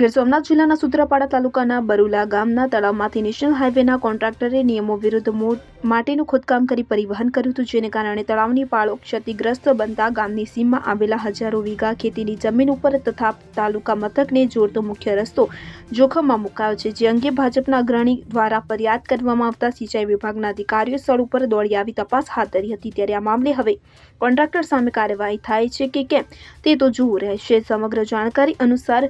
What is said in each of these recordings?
ગીર સોમનાથ જિલ્લાના સૂત્રાપાડા તાલુકાના બરુલા ગામના તળાવમાંથી નેશનલ હાઇવેના કોન્ટ્રાક્ટરે નિયમો વિરુદ્ધ માટીનું ખોદકામ કરી પરિવહન કર્યું હતું, જેને કારણે તળાવની પાળો ક્ષતિગ્રસ્ત બનતા ગામની સીમમાં આવેલા હજારો વીઘા ખેતીની જમીન ઉપર તથા તાલુકા મથકને જોડતો મુખ્ય રસ્તો જોખમમાં મુકાયો છે. જે અંગે ભાજપના અગ્રણી દ્વારા ફરિયાદ કરવામાં આવતા સિંચાઈ વિભાગના અધિકારીઓ સ્થળ ઉપર દોડી આવી તપાસ હાથ ધરી હતી. ત્યારે આ મામલે હવે કોન્ટ્રાક્ટર સામે કાર્યવાહી થાય છે કે કેમ તે તો જોવું રહેશે. સમગ્ર જાણકારી અનુસાર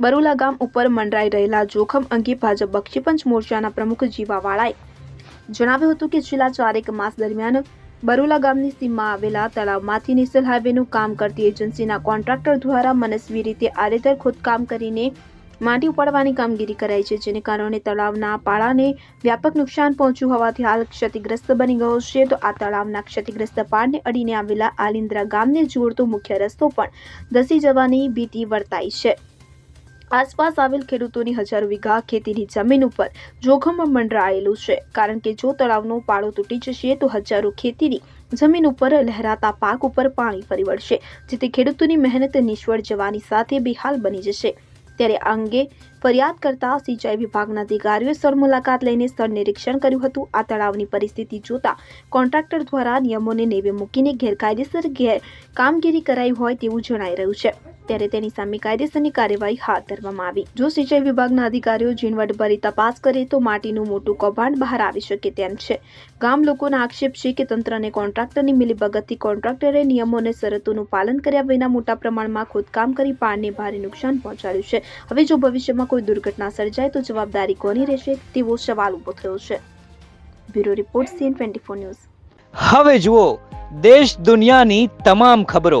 બરુલા ગામ ઉપર મંડરાઈ રહેલા જોખમ અંગે ભાજપ બક્ષીપંચ મોરચાના પ્રમુખ જીવાવાળાએ જણાવ્યું હતું કે છેલ્લા ચારેક માસ દરમિયાન બરુલા ગામની સીમમાં આવેલા તળાવમાંથી નેશનલ હાઈવેનું કામ કરતી એજન્સીના કોન્ટ્રાક્ટર દ્વારા મનસ્વી રીતે આડેધર ખોદકામ કરીને માટી ઉપાડવાની કામગીરી કરાઈ છે, જેને કારણે તળાવના પાળાને વ્યાપક નુકસાન પહોંચ્યું હોવાથી હાલ ક્ષતિગ્રસ્ત બની ગયો છે. તો આ તળાવના ક્ષતિગ્રસ્ત પાળને અડીને આવેલા આલિન્દ્રા ગામને જોડતો મુખ્ય રસ્તો પણ ધસી જવાની ભીતિ વર્તાઈ છે. આસપાસ આવેલ ખેડૂતોની હજારો વીઘા ખેતીની જમીન ઉપર જોખમમાં મંડરાયેલું છે. કારણ કે જો તળાવનો પાળો તૂટી જશે, તો હજારો ખેતીની જમીન ઉપર લહેરાતા પાક ઉપર પાણી ફરી વળશે, જેથી ખેડૂતોની મહેનત નિષ્ફળ જવાની સાથે બેહાલ બની જશે. ત્યારે આ અંગે ફરિયાદ કરતા સિંચાઈ વિભાગના અધિકારીઓએ સ્થળ મુલાકાત લઈને સ્થળ નિરીક્ષણ કર્યું હતું. આ તળાવની પરિસ્થિતિ જોતા કોન્ટ્રાક્ટર દ્વારા નિયમોને નેવે મૂકીને ગેરકાયદેસર ગેર કામગીરી કરાઈ હોય તેવું જણાઈ રહ્યું છે. ત્યારે તેની સામે કાયદેસરની કાર્યવાહી હાથ ધરવામાં આવી. જો સિંચાઈ વિભાગના અધિકારીઓ ઝીણવટભરી તપાસ કરે તો માટીનું મોટું કૌભાંડ બહાર આવી શકે તેમ છે. ગામ લોકોના આક્ષેપ છે કે તંત્રને કોન્ટ્રાક્ટરની મિલીભગતથી કોન્ટ્રાક્ટરે નિયમો અને શરતોનું પાલન કર્યા વિના મોટા પ્રમાણમાં ખોદકામ કરી પાળને ભારે નુકસાન પહોંચાડ્યું છે. હવે જો ભવિષ્યમાં કોઈ દુર્ઘટના સર્જાય તો જવાબદારી કોની રહેશે તેવો સવાલ ઊભો થયો છે. Bureau report, CN twenty news. હવે જુઓ, દેશ દુનિયાની તમામ ખબરો.